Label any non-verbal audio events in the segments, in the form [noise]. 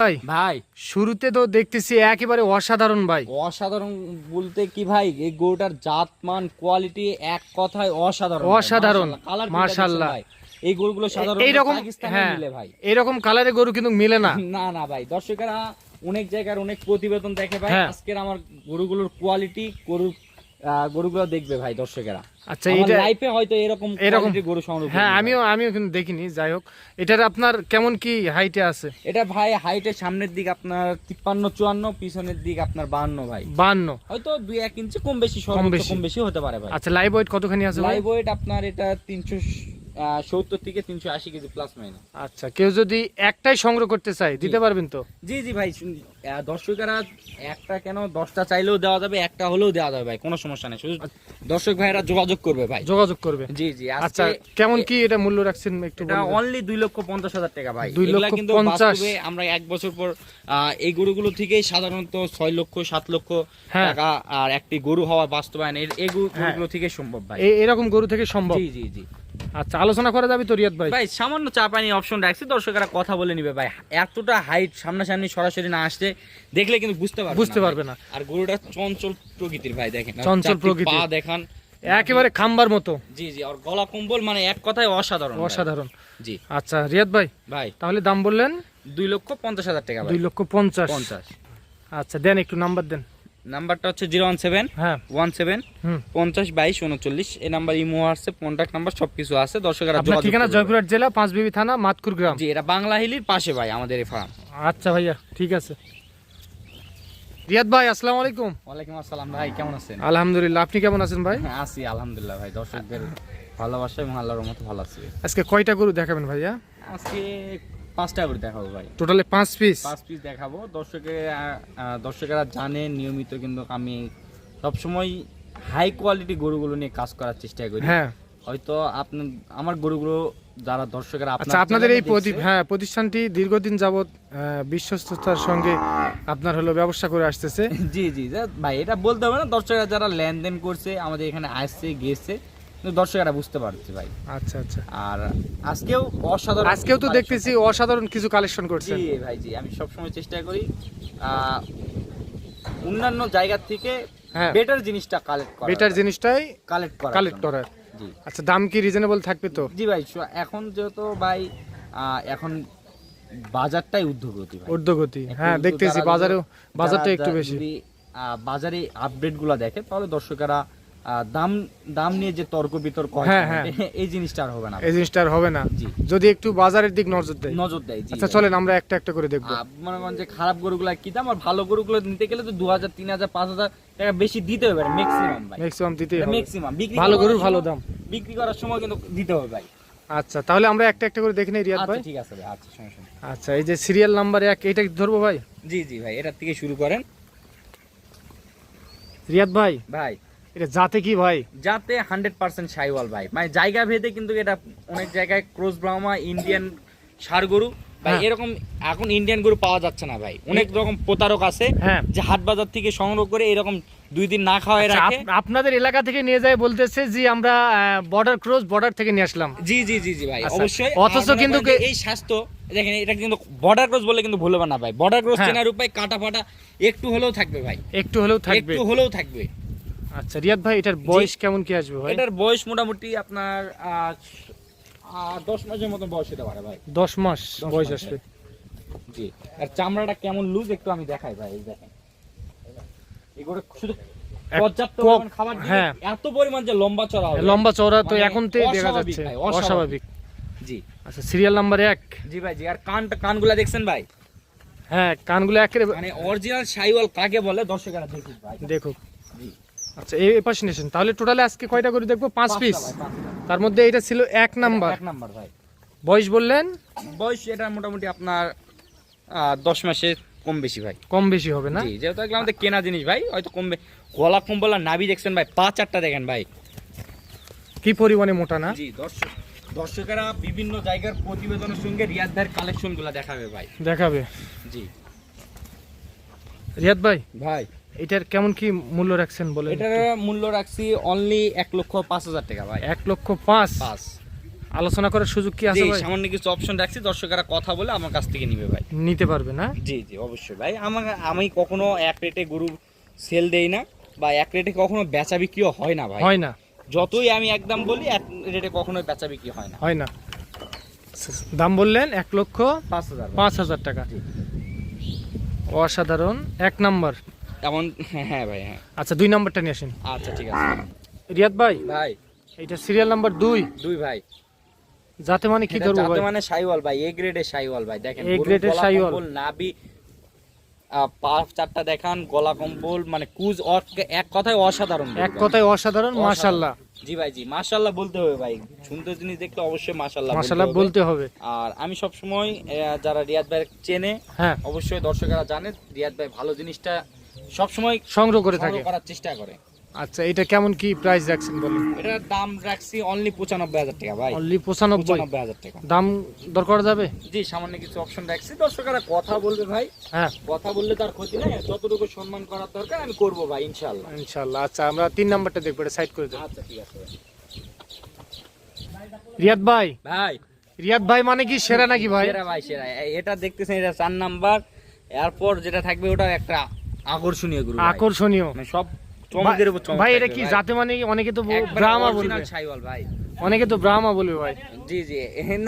ভাই ভাই। শুরুতে তো দেখতেছি একেবারে অসাধারণ ভাই। অসাধারণ বলতে কি ভাই এই গরুটার জাত মান কোয়ালিটি এক কথায় অসাধারণ অসাধারণ। মাশাআল্লাহ, এই গরুগুলো সাধারণত এইরকম হ্যাঁ। মিলে ভাই। এরকম কালারের গরু কিন্তু মিলে না। না না ভাই। দর্শকেরা অনেক জায়গার অনেক প্রতিবেদন দেখে ভাই হ্যাঁ। আজকের আমার গরুগুলোর কোয়ালিটি গরুর গরুগুলো দেখবে ভাই দর্শকেরা। আচ্ছা এটা লাইফে হয়তো এরকম এরকম গরু সংগ্রহ হ্যাঁ আমিও আমিও কিন্তু দেখিনি যাই হোক। এটার আপনার কেমন কি হাইটে আছে? এটা ভাই হাইটে সামনের দিক আপনার তিপ্পান্ন চুয়ান্ন পিছনের দিক আপনার বাহান্ন ভাই। বান্ন। হয়তো দুই এক ইঞ্চি কম বেশি বেশি। কম বেশি হতে পারে ভাই। আচ্ছা লাইভ ওয়েট কতখানি আছে লাইভ ওয়েট আপনার এটা তিনশো সত্তর থেকে তিনশো আশি কেজি প্লাস মাইনাস আচ্ছা কেউ যদি একটাই সংগ্রহ করতে চায় দিতে পারবেন তো? জি জি ভাই দর্শকেরা একটা কেন দশটা চাইলেও দেওয়া যাবে একটা হলেও দেওয়া যাবে ভাই কোনো সমস্যা নেই। শুধু দর্শক ভাইরা যোগাযোগ করবে ভাই। যোগাযোগ করবে। জি জি আচ্ছা কেমন কি এটা মূল্য রাখছেন একটু এটা অনলি দুই লক্ষ পঞ্চাশ হাজার টাকা ভাই। দুই লক্ষ পঞ্চাশ। আমরা এক বছর পর আহ, এই গরুগুলো থেকেই সাধারণত ছয় লক্ষ সাত লক্ষ হ্যাঁ। টাকা আর একটি গরু হওয়া বাস্তবায়ন এই গরু- হ্যাঁ। গরুগুলো থেকে সম্ভব ভাই। এরকম গরু থেকে সম্ভব। জি জি জি। আচ্ছা আলোচনা করা যাবে তো রিয়াদ ভাই? ভাই সামান্য চা পানি অপশন রাখছি দর্শকেরা কথা বলে নিবে ভাই। এতটা হাইট সামনাসামনি সরাসরি না আসতে দেখলে কিন্তু বুঝতে পারবে বুঝতে পারবে না। আর গরুটা চঞ্চল প্রকৃতির ভাই দেখেন। চঞ্চল চারটি প্রকৃতির। পা দেখান। একেবারে খাম্বার মতো। জি জি আর গলা কম্বল মানে এক কথায় অসাধারণ অসাধারণ। জি। আচ্ছা রিয়াদ ভাই ভাই। তাহলে দাম বললেন? দুই লক্ষ পঞ্চাশ হাজার টাকা দুই লক্ষ পঞ্চাশ। পঞ্চাশ। আচ্ছা দেন একটু নাম্বার দেন। নাম্বারটা হচ্ছে জিরো ওয়ান সেভেন হ্যাঁ। ওয়ান সেভেন পঞ্চাশ বাইশ উনচল্লিশ। এই number imo WhatsApp contact number সবকিছু আছে। দর্শকেরা ঠিকানা জয়পুরহাট জেলা পাঁচবিবি থানা মাতকুর গ্রাম। জি এটা বাংলা হিলির পাশে ভাই আমাদের এই ফার্ম আচ্ছা ভাইয়া ঠিক আছে। রিয়াদ ভাই আসসালামু আলাইকুম। ওয়ালাইকুম আসসালাম ভাই কেমন আছেন? আলহামদুলিল্লাহ আপনি কেমন আছেন ভাই? হ্যাঁ আছি আলহামদুলিল্লাহ ভাই। দর্শকদের ভালোবাসা এবং আল্লাহর মতো ভালো আছি। আজকে কয়টা গরু দেখাবেন ভাইয়া? আজকে পাঁচটা করে দেখাবো ভাই। টোটালে পাঁচ পিস পাঁচ পিস দেখাবো। দর্শকে আহ, আহ, দর্শকেরা জানে নিয়মিত কিন্তু আমি সবসময় হাই কোয়ালিটি গরুগুলো নিয়ে কাজ করার চেষ্টা করি। হ্যাঁ। হয়তো আপনার আমার গরুগুলো যারা দর্শকেরা আচ্ছা আপনাদের এই প্রতি হ্যাঁ প্রতিষ্ঠানটি দীর্ঘদিন যাবৎ বিশ্বস্ততার সঙ্গে আপনার হলো ব্যবসা করে আসতেছে। [laughs] জি জি ভাই এটা বলতে হবে না দর্শকরা যারা লেনদেন করছে আমাদের এখানে আসছে গেছে দর্শকেরা বুঝতে পারছে ভাই। আচ্ছা আচ্ছা। আর আজকেও অসাধারণ আজকেও তো দেখতেছি অসাধারণ কিছু কালেকশন করছেন। জি ভাই জি আমি সবসময় চেষ্টা করি অন্যান্য জায়গার থেকে হ্যাঁ। বেটার জিনিসটা কালেক্ট করা বেটার জিনিসটাই কালেক্ট করা কালেক্ট করার। জি। আচ্ছা দাম কি রিজনেবল থাকবে তো? জি ভাই এখন যেহেতু ভাই এখন বাজারটাই ঊর্ধ্বগতি ঊর্ধ্বগতি। হ্যাঁ দেখতেছি বাজারেও বাজারটা একটু বেশি। বাজারে আপডেটগুলা দেখে তাহলে দর্শকেরা দাম দাম নিয়ে যে তর্ক বিতর্ক হয় হ্যাঁ। এই জিনিসটা আর হবে না। এই জিনিসটা আর হবে না। যদি একটু বাজারের দিক নজর দেয়। নজর দেয় আচ্ছা চলেন আমরা একটা একটা করে দেখব। মনে করেন যে খারাপ গরুগুলা কি দাম? আর ভালো গরুগুলো নিতে গেলে তো দু হাজার তিন হাজার পাঁচ হাজার টাকা বেশি দিতে হবে ম্যাক্সিমাম ভাই। ম্যাক্সিমাম দিতেই হবে। ম্যাক্সিমাম বিক্রি ভালো গরুর ভালো দাম। বিক্রি করার সময় কিন্তু দিতে হবে ভাই। আচ্ছা তাহলে আমরা একটা একটা করে দেখে নিই রিয়াদ আচ্ছা ভাই ঠিক আছে ভাই আচ্ছা সমস্যা। আচ্ছা এই যে সিরিয়াল নাম্বার এক এটা ধরবো ভাই? জি জি ভাই এটার থেকে শুরু করেন। রিয়াদ ভাই। ভাই। এটা জাতে কি ভাই? যাতে হান্ড্রেড পার্সেন্ট সাইওয়াল ভাই। মানে জায়গা ভেদে কিন্তু এটা অনেক জায়গায় ক্রোস ব্রাহ্মা ইন্ডিয়ান সার গরু। ভাই হ্যাঁ। এরকম এখন ইন্ডিয়ান গরু পাওয়া যাচ্ছে না ভাই। অনেক রকম প্রতারক আছে হ্যাঁ। যে হাট বাজার থেকে সংগ্রহ করে এরকম দুই দিন না খাওয়াই আচ্ছা, রাখে। আপনাদের এলাকা থেকে নিয়ে যায় বলতেছে যে আমরা বর্ডার ক্রস বর্ডার থেকে নিয়ে আসলাম। জি জি জি জি ভাই আচ্ছা, অবশ্যই। অথচ কিন্তু এই স্বাস্থ্য দেখেন এটা কিন্তু বর্ডার ক্রস বলে কিন্তু ভুলবে না ভাই। বর্ডার ক্রস হ্যাঁ। চেনার উপায় কাটা ফাটা একটু হলেও থাকবে ভাই। একটু হলেও থাকবে। একটু হলেও থাকবে। আচ্ছা রিয়াদ ভাই এটার বয়স কেমন কি আসবে ভাই? এটার বয়স মোটামুটি আপনার দশ মাসের মতো বয়স হতে পারে ভাই। দশ মাস বয়স আসবে। জি। আর চামড়াটা কেমন লুজ একটু আমি দেখাই ভাই এই দেখেন। এগুলো শুধু পর্যাপ্ত খাবার হ্যাঁ। এত পরিমাণ যে লম্বা চড়া লম্বা তো মানে এখন থেকে দেখা অস্বাভাবিক যাচ্ছে জি। আচ্ছা সিরিয়াল নাম্বার এক। জি ভাই জি। আর কানটা কানগুলা দেখছেন ভাই? হ্যাঁ কানগুলো একেবারে মানে অরিজিনাল কাকে বলে? দর্শকেরা ভাই। দেখো জি আচ্ছা এই পাশে নিয়েছেন তাহলে টোটালে আজকে কয়টা করে দেখব? পাঁচ পিস তার মধ্যে এটা ছিল এক নাম্বার। এক নাম্বার ভাই। বয়স বললেন? বয়স এটা মোটামুটি আপনার দশ মাসের কম বেশি ভাই। কম বেশি হবে না? যেহেতু এগুলো আমাদের কেনা জিনিস ভাই হয়তো কমবে গলা কম্বল আর নাভি দেখছেন ভাই পা চারটা দেখেন ভাই। কি পরিমাণে মোটা না? জি দর্শক দর্শকেরা বিভিন্ন জায়গার প্রতিবেদনের সঙ্গে রিয়াদ ভাইয়ের কালেকশনগুলা দেখাবে ভাই। দেখাবে। জি। রিয়াদ ভাই? ভাই। এটার কেমন কি মূল্য রাখছেন বলে এটার মূল্য রাখছি অনলি এক লক্ষ পাঁচ হাজার টাকা ভাই। এক লক্ষ পাঁচ? পাঁচ। আলোচনা করার সুযোগ কি আছে ভাই? সামান্য কিছু অপশন রাখছি দর্শকেরা কথা বলে আমার কাছ থেকে নিবে ভাই। নিতে পারবে না? জি জি অবশ্যই ভাই। আমাকে আমি কখনো এক রেটে গরু সেল দেই না বা এক রেটে কখনো বেচা বিক্রিও হয় না ভাই। হয় না। যতই আমি একদম বলি এক রেটে কখনো বেচা বিক্রি হয় না। হয় না। দাম বললেন এক লক্ষ পাঁচ হাজার পাঁচ হাজার টাকা। অসাধারণ। এক নাম্বার। এমন হ্যাঁ ভাই হ্যাঁ। আচ্ছা দুই নাম্বারটা নিয়ে আসেন। আচ্ছা ঠিক আছে। রিয়াদ ভাই ভাই। এটা সিরিয়াল নাম্বার দুই। দুই ভাই। যাতে মানে কি ধরবো যাতে মানে সাইওয়াল ভাই এ গ্রেডের সাইওয়াল ভাই দেখেন এর গলা সাইওয়াল। আহ, পা চারটা দেখান গলা কম্বল মানে কুজ এক কথায় অসাধারণ এক কথায় অসাধারণ। মাশাল্লাহ জি ভাই জি মাশাল্লাহ বলতে হবে ভাই। সুন্দর জিনিস দেখলে অবশ্যই মাশাল্লাহ মাশাল্লাহ বলতে হবে। আর আমি সব সময় যারা রিয়াদ ভাই চেনে হ্যাঁ। অবশ্যই দর্শকেরা জানে রিয়াদ ভাই ভালো জিনিসটা সব সময় সংগ্রহ করে থাকে। করার চেষ্টা করে। আচ্ছা এটা কেমন কি প্রাইস রাখছেন বলেন? এটার দাম রাখছি অনলি পঁচানব্বই হাজার টাকা ভাই। অনলি পঁচানব্বই। পঁচানব্বই হাজার টাকা। দাম দর করা যাবে? জি সামান্য কিছু অপশন রাখছি। দর্শকেরা কথা বলবে ভাই। হ্যাঁ। কথা বললে তার ক্ষতি নাই। যতটুকু সম্মান করার দরকার আমি করব ভাই ইনশাল্লাহ ইনশাল্লাহ আচ্ছা আমরা তিন নাম্বারটা দেখব এটা সাইড করে দেবো। আচ্ছা ঠিক আছে। রিয়াদ ভাই। ভাই। রিয়াদ ভাই মানে কি সেরা নাকি ভাই? সেরা ভাই সেরা। এটা দেখতেছেন এটা চার নাম্বার। এরপর যেটা থাকবে ওটা একটা। আকর্ষণীয় আকর্ষণীয়। মানে সব চমকের উপর চমক ভাই এটা কি জাতে মানে অনেকে তো ব্রাহ্মা বলবে। ছাইওয়াল ভাই। অনেকে তো ব্রাহ্মা বলবে ভাই। জি জি।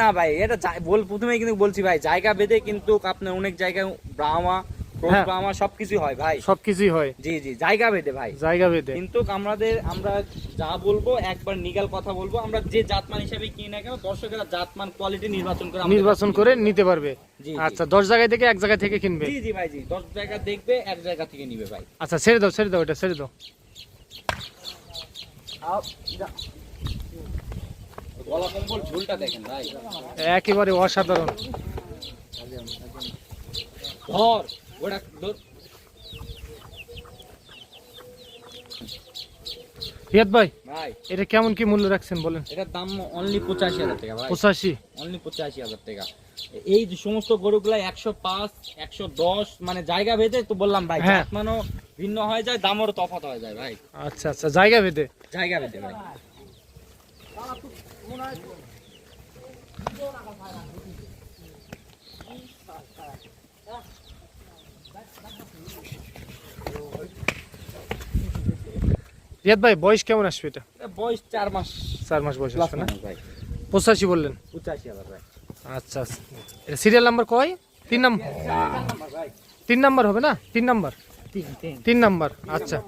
না ভাই এটা বল প্রথমেই কিন্তু বলছি ভাই জায়গা বেঁধে কিন্তু আপনার অনেক জায়গায় ব্রাহ্মা ক্রস হ্যাঁ। সবকিছু হয় ভাই। সবকিছুই হয়। জি জি জায়গা ভাই। জায়গা ভেদে। কিন্তু আমাদের আমরা যা বলব একবার নিগাল কথা বলব আমরা যে জাতমান হিসেবে কিনি না কেন দর্শকেরা জাতমান কোয়ালিটি নির্বাচন করে নির্বাচন করে নিতে পারবে। আচ্ছা দশ জায়গায় থেকে এক জায়গা থেকে কিনবে? জি জি ভাই জি। দশ জায়গা দেখবে এক জায়গা থেকে নিবে ভাই। আচ্ছা ছেড়ে দাও ছেড়ে দাও এটা ছেড়ে দাও। গলা কম্বল ঝুলটা দেখেন ভাই। একেবারে অসাধারণ। ধর। ওটা ধর। রিয়াদ ভাই ভাই। এটা কেমন কি মূল্য রাখছেন বলেন? এটার দাম অনলি পঁচাশি হাজার টাকা ভাই। পঁচাশি? অনলি পঁচাশি হাজার টাকা। এই যে সমস্ত গরুগুলা একশো পাঁচ একশো দশ মানে জায়গা ভেদে তো বললাম ভাই হ্যাঁ। ভিন্ন হয়ে যায় দামেরও তফাৎ হয়ে যায় ভাই। আচ্ছা আচ্ছা জায়গা ভেদে? জায়গা ভেদে ভাই। রিয়াদ ভাই বয়স কেমন আসবে এটা? বয়স চার মাস। চার মাস বয়স আসবে না? ভাই। পঁচাশি বললেন? পঁচাশি হাজার ভাই। আচ্ছা আচ্ছা। এটা সিরিয়াল নাম্বার কয়? তিন নাম্বার? তিন নাম্বার হবে না? তিন নাম্বার? তিন নাম্বার আচ্ছা।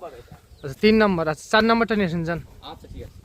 আচ্ছা তিন নাম্বার আচ্ছা চার নাম্বারটা নিয়ে আসেন যান। আচ্ছা ঠিক আছে।